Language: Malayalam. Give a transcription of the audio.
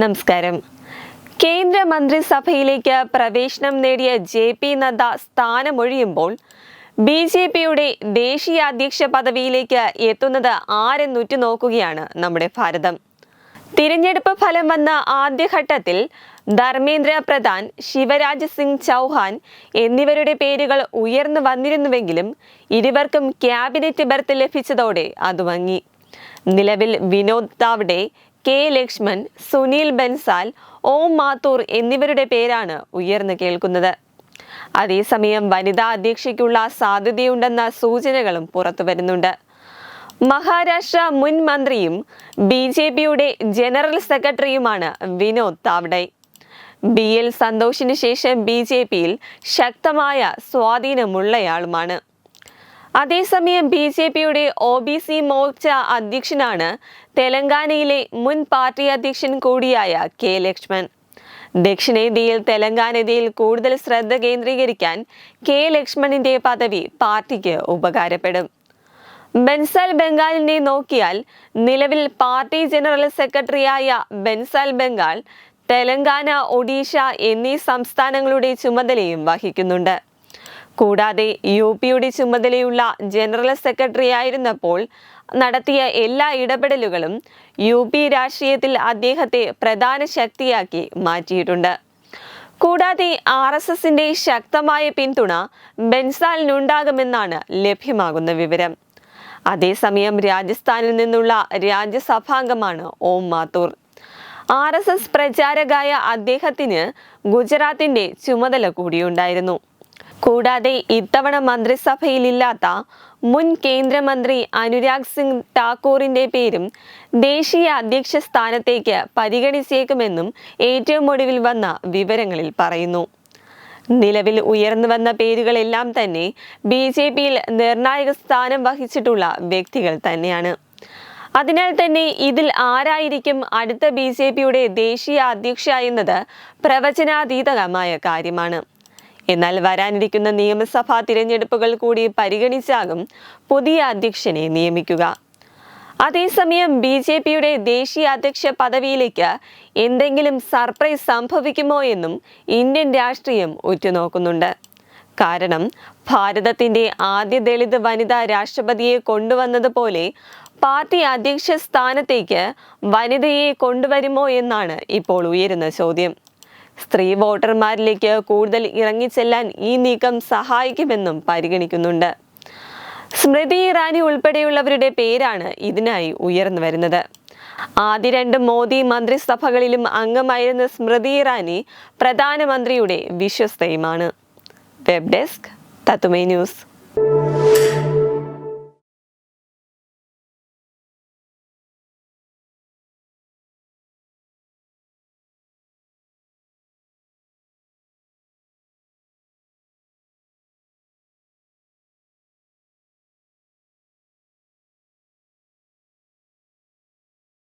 നമസ്കാരം. കേന്ദ്ര മന്ത്രിസഭയിലേക്ക് പ്രവേശനം നേടിയ ജെ പി നദ്ദ സ്ഥാനമൊഴിയുമ്പോൾ ബി ജെ പിയുടെ ദേശീയ അധ്യക്ഷ പദവിയിലേക്ക് എത്തുന്നത് ആരെന്നുറ്റു നോക്കുകയാണ് നമ്മുടെ ഭാരതം. തിരഞ്ഞെടുപ്പ് ഫലം വന്ന ആദ്യഘട്ടത്തിൽ ധർമ്മേന്ദ്ര പ്രധാൻ ശിവരാജ് സിംഗ് ചൗഹാൻ എന്നിവരുടെ പേരുകൾ ഉയർന്നു വന്നിരുന്നുവെങ്കിലും ഇരുവർക്കും ക്യാബിനറ്റ് ബർത്ത് ലഭിച്ചതോടെ അത് വങ്ങി. നിലവിൽ വിനോദ് താവ്ഡെ കെ ലക്ഷ്മൺ സുനിൽ ബൻസാൽ ഓം മാത്തൂർ എന്നിവരുടെ പേരാണ് ഉയർന്നു കേൾക്കുന്നത്. അതേസമയം വനിതാ അധ്യക്ഷയ്ക്കുള്ള സാധ്യതയുണ്ടെന്ന സൂചനകളും പുറത്തു വരുന്നുണ്ട്. മഹാരാഷ്ട്ര മുൻ മന്ത്രിയും ബി ജെ പിയുടെ ജനറൽ സെക്രട്ടറിയുമാണ് വിനോദ് താവ്ഡെ ബി എൽ സന്തോഷിന് ശേഷം ബി ജെ പിയിൽ ശക്തമായ സ്വാധീനമുള്ളയാളുമാണ്. അതേസമയം ബി ജെ പിയുടെ ഒ ബി സി മോർച്ച അധ്യക്ഷനാണ് തെലങ്കാനയിലെ മുൻ പാർട്ടി അധ്യക്ഷൻ കൂടിയായ കെ ലക്ഷ്മൺ. ദക്ഷിണേന്ത്യയിൽ തെലങ്കാനയിൽ കൂടുതൽ ശ്രദ്ധ കേന്ദ്രീകരിക്കാൻ കെ ലക്ഷ്മണിന്റെ പദവി പാർട്ടിക്ക് ഉപകാരപ്പെടും. ബെൻസൽ ബംഗാളിനെ നോക്കിയാൽ നിലവിൽ പാർട്ടി ജനറൽ സെക്രട്ടറിയായ ബെൻസൽ ബംഗാൾ തെലങ്കാന ഒഡീഷ എന്നീ സംസ്ഥാനങ്ങളുടെ ചുമതലയും വഹിക്കുന്നുണ്ട്. കൂടാതെ യു പിയുടെ ചുമതലയുള്ള ജനറൽ സെക്രട്ടറി ആയിരുന്നപ്പോൾ നടത്തിയ എല്ലാ ഇടപെടലുകളും യു പി രാഷ്ട്രീയത്തിൽ അദ്ദേഹത്തെ പ്രധാന ശക്തിയാക്കി മാറ്റിയിട്ടുണ്ട്. കൂടാതെ ആർ എസ് എസിന്റെ ശക്തമായ പിന്തുണ ബെൻസാലിനുണ്ടാകുമെന്നാണ് ലഭ്യമാകുന്ന വിവരം. അതേസമയം രാജസ്ഥാനിൽ നിന്നുള്ള രാജ്യസഭാംഗമാണ് Om Mathur. R S S പ്രചാരകായ അദ്ദേഹത്തിന് ഗുജറാത്തിന്റെ ചുമതല കൂടിയുണ്ടായിരുന്നു. കൂടാതെ ഇത്തവണ മന്ത്രിസഭയിലില്ലാത്ത മുൻ കേന്ദ്രമന്ത്രി അനുരാഗ് സിംഗ് ഠാക്കൂറിന്റെ പേരും ദേശീയ അധ്യക്ഷ സ്ഥാനത്തേക്ക് പരിഗണിച്ചേക്കുമെന്നും ഏറ്റവും ഒടുവിൽ വന്ന വിവരങ്ങളിൽ പറയുന്നു. നിലവിൽ ഉയർന്നു വന്ന പേരുകളെല്ലാം തന്നെ ബി ജെ പിയിൽ നിർണായക സ്ഥാനം വഹിച്ചിട്ടുള്ള വ്യക്തികൾ തന്നെയാണ്. അതിനാൽ തന്നെ ഇതിൽ ആരായിരിക്കും അടുത്ത ബി ജെ പിയുടെ ദേശീയ അധ്യക്ഷ എന്നത് പ്രവചനാതീതമായ കാര്യമാണ്. എന്നാൽ വരാനിരിക്കുന്ന നിയമസഭാ തിരഞ്ഞെടുപ്പുകൾ കൂടി പരിഗണിച്ചാകും പുതിയ അധ്യക്ഷനെ നിയമിക്കുക. അതേസമയം ബി ജെ പിയുടെ ദേശീയ അധ്യക്ഷ പദവിയിലേക്ക് എന്തെങ്കിലും സർപ്രൈസ് സംഭവിക്കുമോ എന്നും ഇന്ത്യൻ രാഷ്ട്രീയം ഉറ്റുനോക്കുന്നുണ്ട്. കാരണം ഭാരതത്തിന്റെ ആദ്യ ദളിത് വനിതാ രാഷ്ട്രപതിയെ കൊണ്ടുവന്നതുപോലെ പാർട്ടി അധ്യക്ഷ സ്ഥാനത്തേക്ക് വനിതയെ കൊണ്ടുവരുമോ എന്നാണ് ഇപ്പോൾ ഉയരുന്ന ചോദ്യം. സ്ത്രീ വോട്ടർമാരിലേക്ക് കൂടുതൽ ഇറങ്ങിച്ചെല്ലാൻ ഈ നീക്കം സഹായിക്കുമെന്നും പരിഗണിക്കുന്നുണ്ട്. സ്മൃതി ഇറാനി ഉൾപ്പെടെയുള്ളവരുടെ പേരാണ് ഇതിനായി ഉയർന്നു വരുന്നത്. ആദ്യ രണ്ട് മോദി മന്ത്രിസഭകളിലും അംഗമായിരുന്ന സ്മൃതി ഇറാനി പ്രധാനമന്ത്രിയുടെ വിശ്വസ്തയുമാണ്. വെബ് ഡെസ്ക് തത്തുമേ ന്യൂസ്.